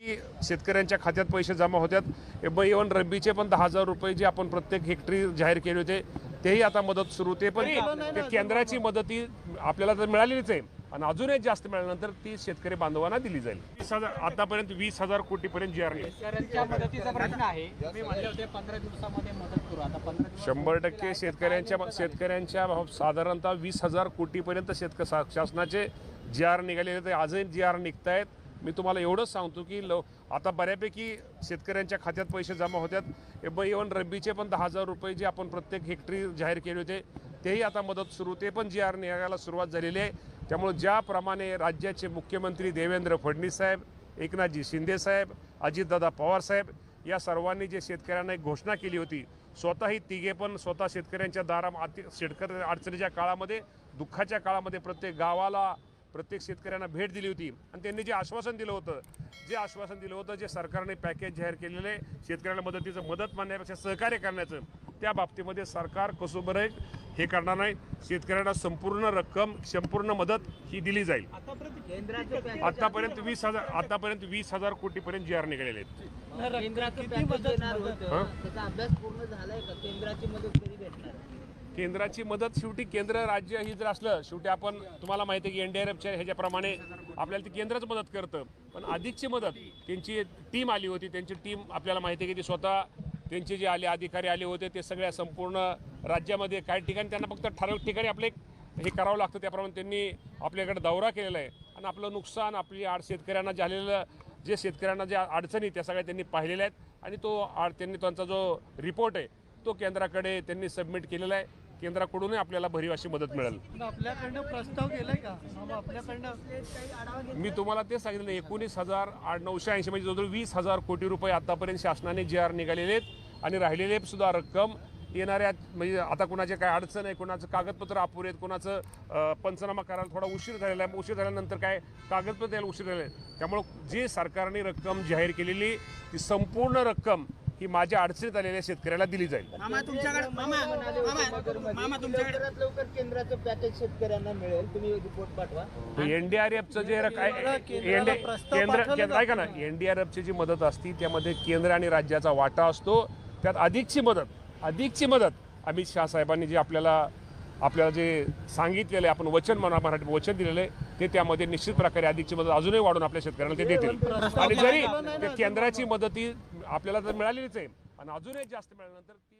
की शेतकऱ्यांच्या खात्यात पैसे जमा होतात इवन रब्बीचे पण दहा हजार रुपये जे आपण प्रत्येक हेक्टरी जाहीर केले होते तेही आता मदत सुरू होते. पण ते केंद्राची मदत ही आपल्याला तर मिळालेलीच आहे. आणि अजूनही जास्त मिळाल्यानंतर ती शेतकरी बांधवांना दिली जाईल. वीस हजार आतापर्यंत वीस हजार कोटीपर्यंत जी आर शेतकऱ्यांच्या मदतीचा प्रश्न आहे. तुम्ही म्हणले होते पंधरा दिवसामध्ये मदत करू. आता पंधरा दिवस शंभर टक्के शेतकऱ्यांच्या शेतकऱ्यांच्या साधारणतः वीस हजार कोटीपर्यंत शेतक शा- शासनाचे जी आर निघालेले ते आजही जी आर निघत आहेत मी तुम्हाला एवढंच सांगतो की लव आता बऱ्यापैकी शेतकऱ्यांच्या खात्यात पैसे जमा होतात इवन रब्बीचे पण दहा हजार रुपये जे आपण प्रत्येक हेक्टरी जाहीर केले होते तेही आता मदत सुरू ते पण जी आर निघायला सुरुवात झालेली आहे. त्यामुळे ज्याप्रमाणे राज्याचे मुख्यमंत्री देवेंद्र फडणवीस साहेब एकनाथजी शिंदेसाहेब अजितदादा पवार साहेब या सर्वांनी जे शेतकऱ्यांना एक घोषणा केली होती स्वतःही तिघे पण स्वतः शेतकऱ्यांच्या दारा शेतकरी अडचणीच्या काळामध्ये दुःखाच्या काळामध्ये प्रत्येक गावाला प्रत्येक शेतकऱ्यांना भेट दिली होती आणि त्यांनी जे आश्वासन दिलं होतं जे आश्वासन दिलं होतं जे सरकारने पॅकेज जाहीर केलेलं आहे शेतकऱ्यांना मदतीचं मदत मानण्यापेक्षा सहकार्य करण्याचं त्या बाबतीमध्ये सरकार कसोबर आहे हे करणार नाही. शेतकऱ्यांना संपूर्ण रक्कम संपूर्ण मदत ही दिली जाईल. आतापर्यंत वीस हजार आतापर्यंत वीस हजार कोटीपर्यंत जी आर निघालेले आहेत. केंद्राची मदत शेवटी केंद्र राज्य ही जर असलं शेवटी आपण तुम्हाला माहिती आहे की एन डी आर एफच्या ह्याच्याप्रमाणे आपल्याला ती केंद्रच मदत करतं. पण अधिकची मदत त्यांची टीम आली होती त्यांची टीम आपल्याला माहिती आहे की ती स्वतः त्यांचे जे आले अधिकारी आले होते ते सगळ्या संपूर्ण राज्यामध्ये काही ठिकाणी त्यांना फक्त ठराविक ठिकाणी आपले हे करावं लागतं. त्याप्रमाणे त्यांनी आपल्याकडे दौरा केलेला आहे. आणि आपलं नुकसान आपली आड शेतकऱ्यांना झालेलं जे शेतकऱ्यांना ज्या अडचणी त्या सगळ्या त्यांनी पाहिलेल्या आहेत. आणि तो आड त्यांनी त्यांचा जो रिपोर्ट आहे तो केंद्राकडे त्यांनी सबमिट केलेला आहे. केंद्राकडूनही आपल्याला भरीव अशी मदत मिळेल. आपल्याकडनं प्रस्ताव केलाय का? आपल्याकडनं मी तुम्हाला ते सांगितलं एकोणीस हजार आठ नऊशे ऐंशी म्हणजे जवळजवळ वीस हजार कोटी रुपये आतापर्यंत शासनाने जे आर निघालेले आहेत आणि राहिलेले सुद्धा रक्कम येणाऱ्या म्हणजे आता कुणाचे काय अडचण आहे कुणाचं कागदपत्र अपुरे आहेत कुणाचं पंचनामा करायला थोडा उशीर झालेला आहे. उशीर झाल्यानंतर काय कागदपत्र द्यायला उशीर झाले त्यामुळं जे सरकारने रक्कम जाहीर केलेली ती संपूर्ण रक्कम ही माझ्या अडचणीत आलेल्या शेतकऱ्याला दिली जाईल. मामा तुमच्याकडे मामा मामा मामा तुमच्याकडे लवकरात लवकर केंद्राचं पॅकेज शेतकऱ्यांना मिळेल. तुम्ही रिपोर्ट पाठवा. एनडीआरएफचं जे रक- केंद्राला ND प्रस्ताव केंद्र पाठवला केंद्र- ऐका ना एनडीआरएफची जी मदत असती त्यामध्ये केंद्र आणि राज्याचा वाटा असतो. त्यात अधिकची मदत अधिकची मदत अमित शहा साहेबांनी जे आपल्याला आपल्याला जे सांगितलेलं आहे आपण वचन म्हणा मराठी वचन दिलेलं आहे ते त्यामध्ये निश्चित प्रकारे अधिकची मदत अजूनही वाढून आपल्या शेतकऱ्यांना ते देतील. आणि जरी ते केंद्राची मदत ही आपल्याला तर मिळालेलीच आहे. आणि अजूनही जास्त मिळाल्यानंतर ती